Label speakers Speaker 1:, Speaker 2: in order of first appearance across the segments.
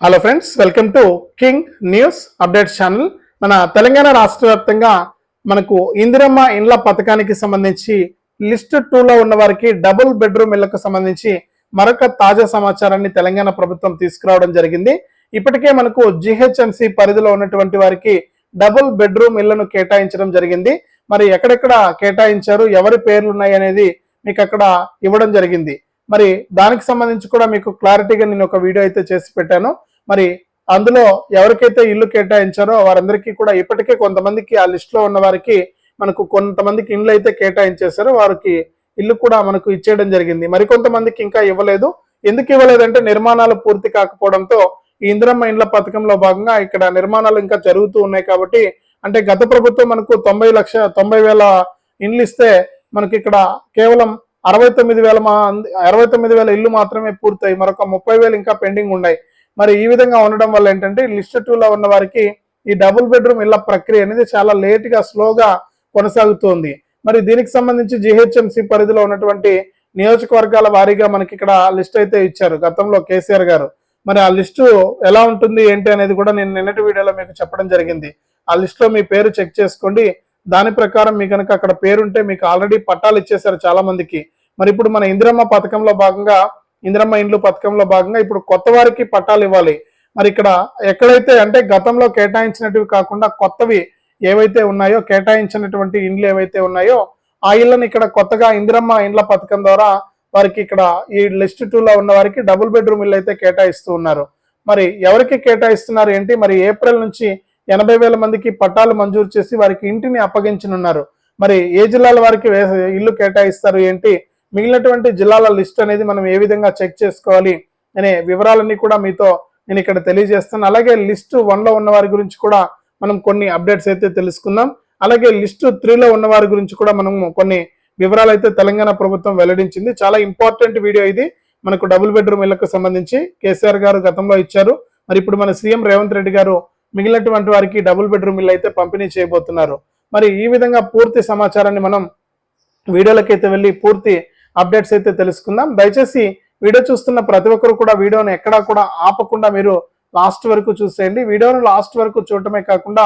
Speaker 1: Hello friends welcome to king news updates channel మన తెలంగాణ రాష్ట్ర వ్యాప్తంగా మనకు ఇందిరమ్మ ఇండ్ల పథకానికి సంబంధించి లిస్ట్ టూలో ఉన్న వారికి డబుల్ బెడ్రూమ్ ఇళ్ళకు సంబంధించి మరొక తాజా సమాచారాన్ని తెలంగాణ ప్రభుత్వం తీసుకురావడం జరిగింది. ఇప్పటికే మనకు జిహెచ్ఎంసి పరిధిలో ఉన్నటువంటి వారికి డబుల్ బెడ్రూమ్ ఇళ్ళను కేటాయించడం జరిగింది. మరి ఎక్కడెక్కడ కేటాయించారు ఎవరి పేర్లు ఉన్నాయి అనేది మీకు అక్కడ ఇవ్వడం జరిగింది. మరి దానికి సంబంధించి కూడా మీకు క్లారిటీగా నేను ఒక వీడియో అయితే చేసి పెట్టాను. మరి అందులో ఎవరికైతే ఇల్లు కేటాయించారో వారందరికీ కూడా ఇప్పటికే కొంతమందికి ఆ లిస్ట్లో ఉన్న వారికి మనకు కొంతమందికి ఇండ్లు అయితే కేటాయించేశారు. వారికి ఇల్లు కూడా మనకు ఇచ్చేయడం జరిగింది. మరికొంతమందికి ఇంకా ఇవ్వలేదు. ఎందుకు ఇవ్వలేదంటే నిర్మాణాలు పూర్తి కాకపోవడంతో ఈ ఇందిరమ్మ ఇండ్ల పథకంలో భాగంగా ఇక్కడ నిర్మాణాలు ఇంకా జరుగుతూ ఉన్నాయి కాబట్టి అంటే గత ప్రభుత్వం మనకు తొంభై లక్ష తొంభై వేల ఇండ్లు ఇస్తే మనకి ఇక్కడ కేవలం అరవై తొమ్మిది వేల మా అరవై తొమ్మిది వేల ఇల్లు మాత్రమే పూర్తయి. మరొక ముప్పై వేలు ఇంకా పెండింగ్ ఉన్నాయి. మరి ఈ విధంగా ఉండడం వల్ల ఏంటంటే లిస్ట్ టూలో ఉన్న వారికి ఈ డబుల్ బెడ్రూమ్ ఇళ్ళ ప్రక్రియ అనేది చాలా లేట్గా స్లోగా కొనసాగుతోంది. మరి దీనికి సంబంధించి జిహెచ్ఎంసి పరిధిలో ఉన్నటువంటి నియోజకవర్గాల వారీగా మనకి ఇక్కడ లిస్ట్ అయితే ఇచ్చారు గతంలో కేసీఆర్ గారు. మరి ఆ లిస్టు ఎలా ఉంటుంది ఏంటి అనేది కూడా నేను నిన్నటి వీడియోలో మీకు చెప్పడం జరిగింది. ఆ లిస్టులో మీ పేరు చెక్ చేసుకోండి. దాని ప్రకారం మీ కనుక అక్కడ పేరుంటే మీకు ఆల్రెడీ పట్టాలు ఇచ్చేశారు చాలా మందికి మరి ఇప్పుడు మన ఇందిరమ్మ పథకంలో భాగంగా ఇందిరమ్మ ఇండ్లు పథకంలో భాగంగా ఇప్పుడు కొత్త వారికి పట్టాలు ఇవ్వాలి. మరి ఇక్కడ ఎక్కడైతే అంటే గతంలో కేటాయించినటివి కాకుండా కొత్తవి ఏవైతే ఉన్నాయో కేటాయించినటువంటి ఇండ్లు ఏవైతే ఉన్నాయో ఆ ఇళ్ళని ఇక్కడ కొత్తగా ఇందిరమ్మ ఇండ్ల పథకం ద్వారా వారికి ఇక్కడ ఈ లిస్ట్ టూలో ఉన్న వారికి డబుల్ బెడ్రూమ్ ఇల్లు అయితే కేటాయిస్తూ ఉన్నారు. మరి ఎవరికి కేటాయిస్తున్నారు ఏంటి? మరి ఏప్రిల్ నుంచి ఎనభై వేల మందికి పట్టాలు మంజూరు చేసి వారికి ఇంటిని అప్పగించనున్నారు. మరి ఏ జిల్లాల వారికి ఇల్లు కేటాయిస్తారు ఏంటి? మిగిలినటువంటి జిల్లాల లిస్ట్ అనేది మనం ఏ విధంగా చెక్ చేసుకోవాలి అనే వివరాలన్నీ కూడా మీతో నేను ఇక్కడ తెలియజేస్తాను. అలాగే లిస్ట్ వన్లో ఉన్న వారి గురించి కూడా మనం కొన్ని అప్డేట్స్ అయితే తెలుసుకుందాం. అలాగే లిస్ట్ త్రీలో ఉన్న వారి గురించి కూడా మనము కొన్ని వివరాలు అయితే తెలంగాణ ప్రభుత్వం వెల్లడించింది. చాలా ఇంపార్టెంట్ వీడియో ఇది. మనకు డబుల్ బెడ్రూమ్ ఇళ్ళకు సంబంధించి కేసీఆర్ గారు గతంలో ఇచ్చారు. మరి ఇప్పుడు మన సీఎం రేవంత్ రెడ్డి గారు మిగిలినటువంటి వారికి డబుల్ బెడ్రూమ్ ఇల్లు అయితే పంపిణీ చేయబోతున్నారు. మరి ఈ విధంగా పూర్తి సమాచారాన్ని మనం వీడియోలకైతే వెళ్ళి పూర్తి అప్డేట్స్ అయితే తెలుసుకుందాం. దయచేసి వీడియో చూస్తున్న ప్రతి ఒక్కరు కూడా వీడియోను ఎక్కడా కూడా ఆపకుండా మీరు లాస్ట్ వరకు చూసేయండి. వీడియోను లాస్ట్ వరకు చూడటమే కాకుండా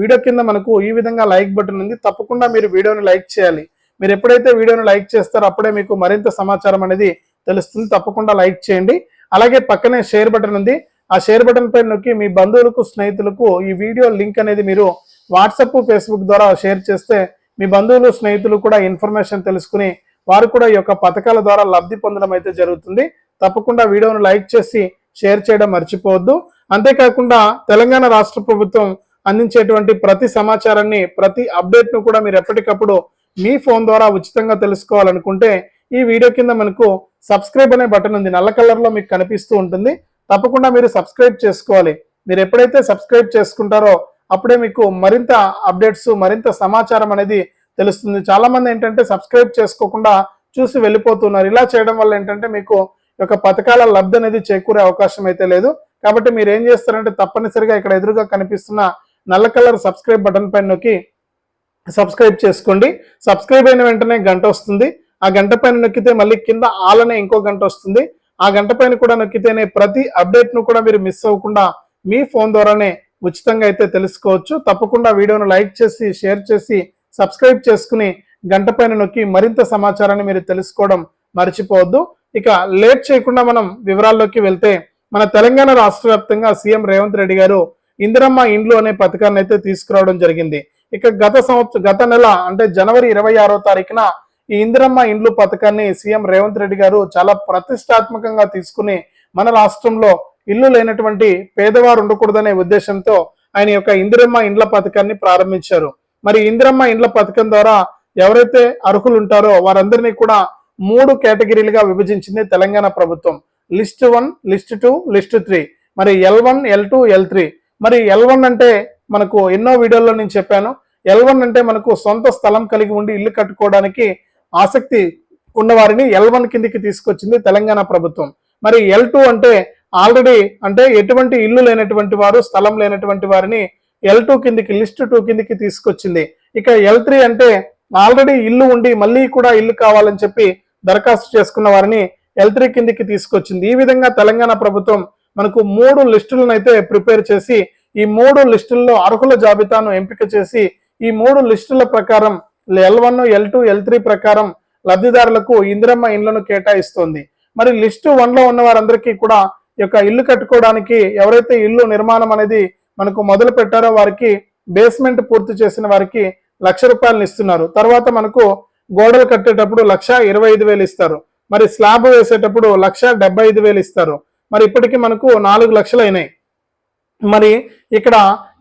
Speaker 1: వీడియో కింద మనకు ఈ విధంగా లైక్ బటన్ ఉంది. తప్పకుండా మీరు వీడియోని లైక్ చేయాలి. మీరు ఎప్పుడైతే వీడియోని లైక్ చేస్తారో అప్పుడే మీకు మరింత సమాచారం అనేది తెలుస్తుంది. తప్పకుండా లైక్ చేయండి. అలాగే పక్కనే షేర్ బటన్ ఉంది. ఆ షేర్ బటన్ పై నొక్కి మీ బంధువులకు స్నేహితులకు ఈ వీడియో లింక్ అనేది మీరు వాట్సాప్ ఫేస్బుక్ ద్వారా షేర్ చేస్తే మీ బంధువులు స్నేహితులు కూడా ఇన్ఫర్మేషన్ తెలుసుకుని వారు కూడా ఈ యొక్క పథకాల ద్వారా లబ్ధి పొందడం అయితే జరుగుతుంది. తప్పకుండా వీడియోను లైక్ చేసి షేర్ చేయడం మర్చిపోవద్దు. అంతేకాకుండా తెలంగాణ రాష్ట్ర ప్రభుత్వం అందించేటువంటి ప్రతి సమాచారాన్ని ప్రతి అప్డేట్ను కూడా మీరు ఎప్పటికప్పుడు మీ ఫోన్ ద్వారా ఉచితంగా తెలుసుకోవాలనుకుంటే ఈ వీడియో కింద మనకు సబ్స్క్రైబ్ అనే బటన్ ఉంది. నల్ల కలర్లో మీకు కనిపిస్తూ ఉంటుంది. తప్పకుండా మీరు సబ్స్క్రైబ్ చేసుకోవాలి. మీరు ఎప్పుడైతే సబ్స్క్రైబ్ చేసుకుంటారో అప్పుడే మీకు మరింత అప్డేట్స్ మరింత సమాచారం అనేది తెలుస్తుంది. చాలామంది ఏంటంటే సబ్స్క్రైబ్ చేసుకోకుండా చూసి వెళ్ళిపోతున్నారు. ఇలా చేయడం వల్ల ఏంటంటే మీకు యొక్క పథకాల లబ్ధి అనేది చేకూరే అవకాశం అయితే లేదు. కాబట్టి మీరు ఏం చేస్తారంటే తప్పనిసరిగా ఇక్కడ ఎదురుగా కనిపిస్తున్న నల్ల కలర్ సబ్స్క్రైబ్ బటన్ పైన నొక్కి సబ్స్క్రైబ్ చేసుకోండి. సబ్స్క్రైబ్ అయిన వెంటనే గంట వస్తుంది. ఆ గంట పైన నొక్కితే మళ్ళీ కింద ఆలనే ఇంకో గంట వస్తుంది. ఆ గంట పైన కూడా నొక్కితేనే ప్రతి అప్డేట్ను కూడా మీరు మిస్ అవ్వకుండా మీ ఫోన్ ద్వారానే ఉచితంగా అయితే తెలుసుకోవచ్చు. తప్పకుండా వీడియోను లైక్ చేసి షేర్ చేసి సబ్స్క్రైబ్ చేసుకుని గంట పైన నొక్కి మరింత సమాచారాన్ని మీరు తెలుసుకోవడం మర్చిపోవద్దు. ఇక లేట్ చేయకుండా మనం వివరాల్లోకి వెళ్తే మన తెలంగాణ రాష్ట్ర వ్యాప్తంగా సీఎం రేవంత్ రెడ్డి గారు ఇందిరమ్మ ఇండ్లు అనే పథకాన్ని అయితే తీసుకురావడం జరిగింది. ఇక గత సంవత్సరం గత నెల అంటే జనవరి ఇరవై ఆరో తారీఖున ఈ ఇందిరమ్మ ఇండ్లు పథకాన్ని సీఎం రేవంత్ రెడ్డి గారు చాలా ప్రతిష్టాత్మకంగా తీసుకుని మన రాష్ట్రంలో ఇల్లు లేనటువంటి పేదవారు ఉండకూడదనే ఉద్దేశంతో ఆయన యొక్క ఇందిరమ్మ ఇండ్ల పథకాన్ని ప్రారంభించారు. మరి ఇందిరమ్మ ఇండ్ల పథకం ద్వారా ఎవరైతే అర్హులు ఉంటారో వారందరినీ కూడా మూడు కేటగిరీలుగా విభజించింది తెలంగాణ ప్రభుత్వం. List one list two list three. మరి L one L two L three. మరి ఎల్ వన్ అంటే మనకు ఎన్నో వీడియోల్లో నేను చెప్పాను. ఎల్ వన్ అంటే మనకు సొంత స్థలం కలిగి ఉండి ఇల్లు కట్టుకోవడానికి ఆసక్తి ఉన్నవారిని ఎల్ వన్ కిందికి తీసుకొచ్చింది తెలంగాణ ప్రభుత్వం. మరి ఎల్ టూ అంటే ఆల్రెడీ అంటే ఎటువంటి ఇల్లు లేనటువంటి వారు స్థలం లేనటువంటి వారిని ఎల్ టూ కిందికి లిస్ట్ టూ కిందికి తీసుకొచ్చింది. ఇక ఎల్ త్రీ అంటే ఆల్రెడీ ఇల్లు ఉండి మళ్ళీ కూడా ఇల్లు కావాలని చెప్పి దరఖాస్తు చేసుకున్న వారిని ఎల్ త్రీ కిందికి తీసుకొచ్చింది. ఈ విధంగా తెలంగాణ ప్రభుత్వం మనకు మూడు లిస్టులను అయితే ప్రిపేర్ చేసి ఈ మూడు లిస్టుల్లో అర్హుల జాబితాను ఎంపిక చేసి ఈ మూడు లిస్టుల ప్రకారం L one L two L three ప్రకారం లబ్ధిదారులకు ఇందిరమ్మ ఇండ్లను కేటాయిస్తోంది. మరి లిస్టు వన్లో ఉన్న వారందరికీ కూడా ఈ యొక్క ఇల్లు కట్టుకోవడానికి ఎవరైతే ఇల్లు నిర్మాణం అనేది మనకు మొదలు పెట్టారో వారికి బేస్మెంట్ పూర్తి చేసిన వారికి లక్ష రూపాయలను ఇస్తున్నారు. తర్వాత మనకు గోడలు కట్టేటప్పుడు లక్ష ఇరవై ఐదు వేలు ఇస్తారు. మరి స్లాబ్ వేసేటప్పుడు లక్ష డెబ్బై ఐదు వేలు ఇస్తారు. మరి ఇప్పటికీ మనకు నాలుగు లక్షలు అయినాయి. మరి ఇక్కడ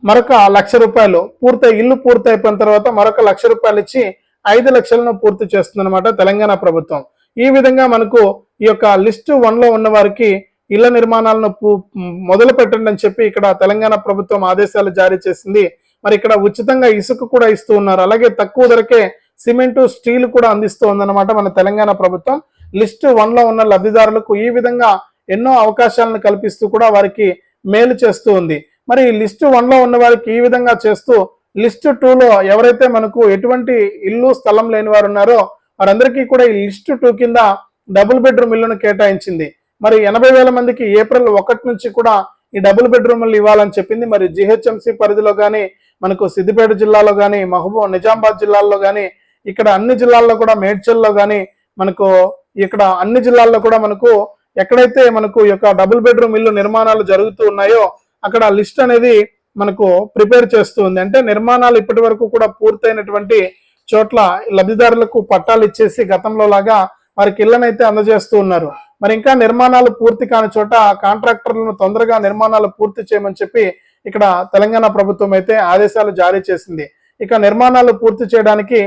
Speaker 1: మరొక లక్ష రూపాయలు పూర్తి ఇల్లు పూర్తి అయిపోయిన తర్వాత మరొక లక్ష రూపాయలు ఇచ్చి ఐదు లక్షలను పూర్తి చేస్తుందన్నమాట తెలంగాణ ప్రభుత్వం. ఈ విధంగా మనకు ఈ యొక్క లిస్టు వన్లో ఉన్న వారికి ఇళ్ళ నిర్మాణాలను పూ- మొదలు పెట్టండి అని చెప్పి ఇక్కడ తెలంగాణ ప్రభుత్వం ఆదేశాలు జారీ చేసింది. మరి ఇక్కడ ఉచితంగా ఇసుక కూడా ఇస్తూ ఉన్నారు. అలాగే తక్కువ ధరకే సిమెంటు స్టీల్ కూడా అందిస్తూ ఉందన్నమాట మన తెలంగాణ ప్రభుత్వం. లిస్ట్ వన్లో ఉన్న లబ్ధిదారులకు ఈ విధంగా ఎన్నో అవకాశాలను కల్పిస్తూ కూడా వారికి మేలు చేస్తూ ఉంది. మరి లిస్ట్ వన్లో ఉన్న వారికి ఈ విధంగా చేస్తూ లిస్ట్ టూలో ఎవరైతే మనకు ఎటువంటి ఇల్లు స్థలం లేని వారు ఉన్నారో వారందరికీ కూడా ఈ లిస్ట్ టూ కింద డబుల్ బెడ్రూమ్ ఇల్లును కేటాయించింది. మరి ఎనభై వేల మందికి ఏప్రిల్ ఒకటి నుంచి కూడా ఈ డబుల్ బెడ్రూమ్లు ఇవ్వాలని చెప్పింది. మరి జిహెచ్ఎంసి పరిధిలో కానీ మనకు సిద్దిపేట జిల్లాలో కానీ మహబూబ్ నిజామాబాద్ జిల్లాల్లో కానీ ఇక్కడ అన్ని జిల్లాల్లో కూడా మేడ్చల్లో కానీ మనకు ఇక్కడ అన్ని జిల్లాల్లో కూడా మనకు ఎక్కడైతే మనకు ఈ యొక్క డబుల్ బెడ్రూమ్ ఇల్లు నిర్మాణాలు జరుగుతూ ఉన్నాయో అక్కడ లిస్ట్ అనేది మనకు ప్రిపేర్ చేస్తూ ఉంది అంటే నిర్మాణాలు ఇప్పటి వరకు కూడా పూర్తయినటువంటి చోట్ల లబ్ధిదారులకు పట్టాలు ఇచ్చేసి గతంలో లాగా వారికి ఇళ్ళనైతే అందజేస్తూ ఉన్నారు. మరి ఇంకా నిర్మాణాలు పూర్తి కాని చోట కాంట్రాక్టర్లను తొందరగా నిర్మాణాలు పూర్తి చేయమని చెప్పి ఇక్కడ తెలంగాణ ప్రభుత్వం అయితే ఆదేశాలు జారీ చేసింది. ఇక నిర్మాణాలు పూర్తి చేయడానికి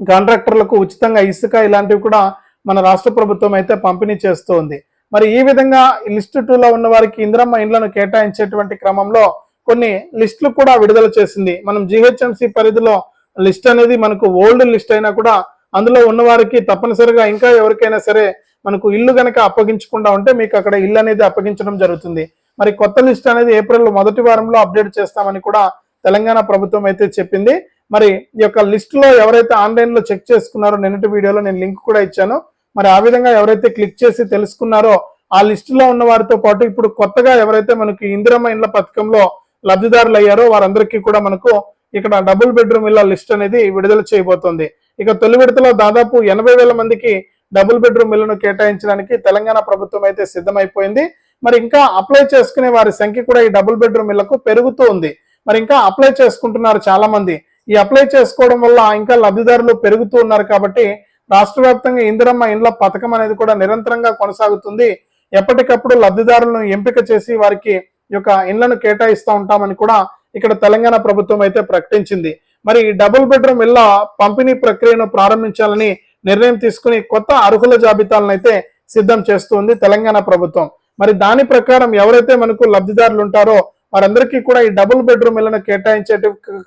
Speaker 1: కాంట్రాక్టర్లకు ఉచితంగా ఇసుక ఇలాంటివి కూడా మన రాష్ట్ర ప్రభుత్వం అయితే పంపిణీ చేస్తోంది. మరి ఈ విధంగా లిస్ట్ టూలో ఉన్న వారికి ఇంద్రమ్మ ఇండ్లను కేటాయించేటువంటి క్రమంలో కొన్ని లిస్టులు కూడా విడుదల చేసింది. మనం జిహెచ్ఎంసి పరిధిలో లిస్ట్ అనేది మనకు ఓల్డ్ లిస్ట్ అయినా కూడా అందులో ఉన్న వారికి తప్పనిసరిగా ఇంకా ఎవరికైనా సరే మనకు ఇల్లు కనుక అప్పగించకుండా ఉంటే మీకు అక్కడ ఇల్లు అనేది అప్పగించడం జరుగుతుంది. మరి కొత్త లిస్ట్ అనేది ఏప్రిల్ మొదటి వారంలో అప్డేట్ చేస్తామని కూడా తెలంగాణ ప్రభుత్వం అయితే చెప్పింది. మరి ఈ యొక్క లిస్టులో ఎవరైతే ఆన్లైన్లో చెక్ చేసుకున్నారో నిన్నటి వీడియోలో నేను లింక్ కూడా ఇచ్చాను. మరి ఆ విధంగా ఎవరైతే క్లిక్ చేసి తెలుసుకున్నారో ఆ లిస్టులో ఉన్న వారితో పాటు ఇప్పుడు కొత్తగా ఎవరైతే మనకి ఇందిరమ్మ ఇండ్ల పథకంలో లబ్ధిదారులు అయ్యారో వారందరికీ కూడా మనకు ఇక్కడ డబుల్ బెడ్రూమ్ ఇళ్ళ లిస్ట్ అనేది విడుదల చేయబోతోంది. ఇక తొలి విడతలో దాదాపు ఎనభై వేల మందికి డబుల్ బెడ్రూమ్ ఇళ్ళను కేటాయించడానికి తెలంగాణ ప్రభుత్వం అయితే సిద్ధమైపోయింది. మరి ఇంకా అప్లై చేసుకునే వారి సంఖ్య కూడా ఈ డబుల్ బెడ్రూమ్ ఇళ్ళకు పెరుగుతూ ఉంది. మరి ఇంకా అప్లై చేసుకుంటున్నారు చాలా మంది ఈ అప్లై చేసుకోవడం వల్ల ఇంకా లబ్ధిదారులు పెరుగుతూ ఉన్నారు కాబట్టి రాష్ట్ర వ్యాప్తంగా ఇందిరమ్మ ఇండ్ల పథకం అనేది కూడా నిరంతరంగా కొనసాగుతుంది. ఎప్పటికప్పుడు లబ్ధిదారులను ఎంపిక చేసి వారికి యొక్క ఇండ్లను కేటాయిస్తూ ఉంటామని కూడా ఇక్కడ తెలంగాణ ప్రభుత్వం అయితే ప్రకటించింది. మరి ఈ డబుల్ బెడ్రూమ్ ఇళ్ళ పంపిణీ ప్రక్రియను ప్రారంభించాలని నిర్ణయం తీసుకుని కొత్త అర్హుల జాబితాలను అయితే సిద్ధం చేస్తుంది తెలంగాణ ప్రభుత్వం. మరి దాని ప్రకారం ఎవరైతే మనకు లబ్ధిదారులు ఉంటారో వారందరికీ కూడా ఈ డబుల్ బెడ్రూమ్ ఇళ్ళను కేటాయించే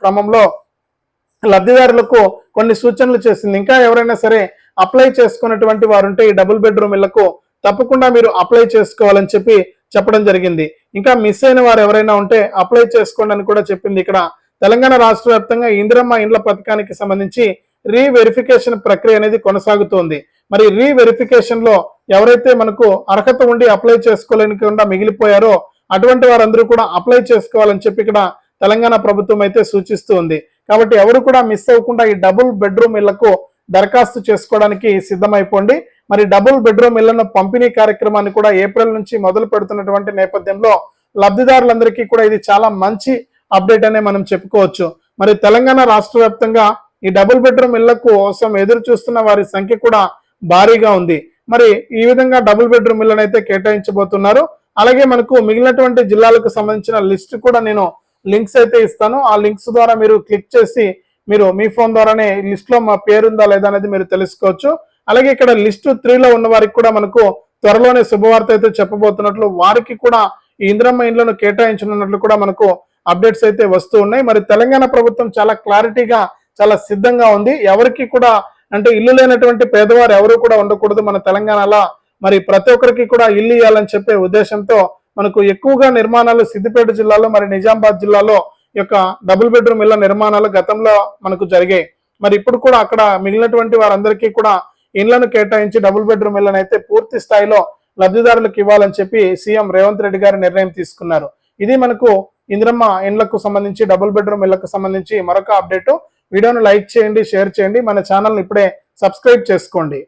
Speaker 1: క్రమంలో లబ్ధిదారులకు కొన్ని సూచనలు చేసింది. ఇంకా ఎవరైనా సరే అప్లై చేసుకున్నటువంటి వారు ఉంటే ఈ డబుల్ బెడ్రూమ్ ఇళ్ళకు తప్పకుండా మీరు అప్లై చేసుకోవాలని చెప్పి చెప్పడం జరిగింది. ఇంకా మిస్ అయిన వారు ఎవరైనా ఉంటే అప్లై చేసుకోండి అని కూడా చెప్పింది ఇక్కడ తెలంగాణ రాష్ట్ర వ్యాప్తంగా ఇందిరమ్మ ఇండ్ల పథకానికి సంబంధించి రీవెరిఫికేషన్ ప్రక్రియ అనేది కొనసాగుతోంది. మరి రీవెరిఫికేషన్లో ఎవరైతే మనకు అర్హత ఉండి అప్లై చేసుకోలేనికుండా మిగిలిపోయారో అటువంటి వారందరూ కూడా అప్లై చేసుకోవాలని చెప్పి ఇక్కడ తెలంగాణ ప్రభుత్వం అయితే సూచిస్తూ ఉంది కాబట్టి ఎవరు కూడా మిస్ అవ్వకుండా ఈ డబుల్ బెడ్రూమ్ ఇళ్ళకు దరఖాస్తు చేసుకోవడానికి సిద్ధమైపోండి. మరి డబుల్ బెడ్రూమ్ ఇళ్ళను పంపిణీ కార్యక్రమాన్ని కూడా ఏప్రిల్ నుంచి మొదలు పెడుతున్నటువంటి నేపథ్యంలో లబ్ధిదారులందరికీ కూడా ఇది చాలా మంచి అప్డేట్ అనే మనం చెప్పుకోవచ్చు. మరి తెలంగాణ రాష్ట్ర వ్యాప్తంగా ఈ డబుల్ బెడ్రూమ్ ఇళ్ళ కోసం ఎదురు చూస్తున్న వారి సంఖ్య కూడా భారీగా ఉంది. మరి ఈ విధంగా డబుల్ బెడ్రూమ్ ఇళ్ళను అయితే కేటాయించబోతున్నారు. అలాగే మనకు మిగిలినటువంటి జిల్లాలకు సంబంధించిన లిస్ట్ కూడా నేను లింక్స్ అయితే ఇస్తాను. ఆ లింక్స్ ద్వారా మీరు క్లిక్ చేసి మీరు మీ ఫోన్ ద్వారానే లిస్ట్లో మా పేరు ఉందా లేదా అనేది మీరు తెలుసుకోవచ్చు. అలాగే ఇక్కడ లిస్ట్ త్రీలో ఉన్న వారికి కూడా మనకు త్వరలోనే శుభవార్త అయితే చెప్పబోతున్నట్లు వారికి కూడా ఈ ఇంద్రమ్మ ఇండ్లను కేటాయించనున్నట్లు కూడా మనకు అప్డేట్స్ అయితే వస్తూ ఉన్నాయి. మరి తెలంగాణ ప్రభుత్వం చాలా క్లారిటీగా చాలా సిద్ధంగా ఉంది. ఎవరికి కూడా అంటే ఇల్లు లేనటువంటి పేదవారు ఎవరు కూడా ఉండకూడదు మన తెలంగాణలో. మరి ప్రతి ఒక్కరికి కూడా ఇల్లు ఇవ్వాలని చెప్పే ఉద్దేశంతో మనకు ఎక్కువగా నిర్మాణాలు సిద్దిపేట జిల్లాలో మరి నిజామాబాద్ జిల్లాలో యొక్క డబుల్ బెడ్రూమ్ ఇళ్ళ నిర్మాణాలు గతంలో మనకు జరిగాయి. మరి ఇప్పుడు కూడా అక్కడ మిగిలినటువంటి వారందరికీ కూడా ఇండ్లను కేటాయించి డబుల్ బెడ్రూమ్ ఇళ్ళను అయితే పూర్తి స్థాయిలో లబ్ధిదారులకు ఇవ్వాలని చెప్పి సీఎం రేవంత్ రెడ్డి గారు నిర్ణయం తీసుకున్నారు. ఇది మనకు ఇంద్రమ్మ ఇండ్లకు సంబంధించి డబుల్ బెడ్రూమ్ ఇళ్ళకు సంబంధించి మరొక అప్డేట్. వీడియోను లైక్ చేయండి షేర్ చేయండి. మన ఛానల్ని ఇప్పుడే సబ్స్క్రైబ్ చేసుకోండి.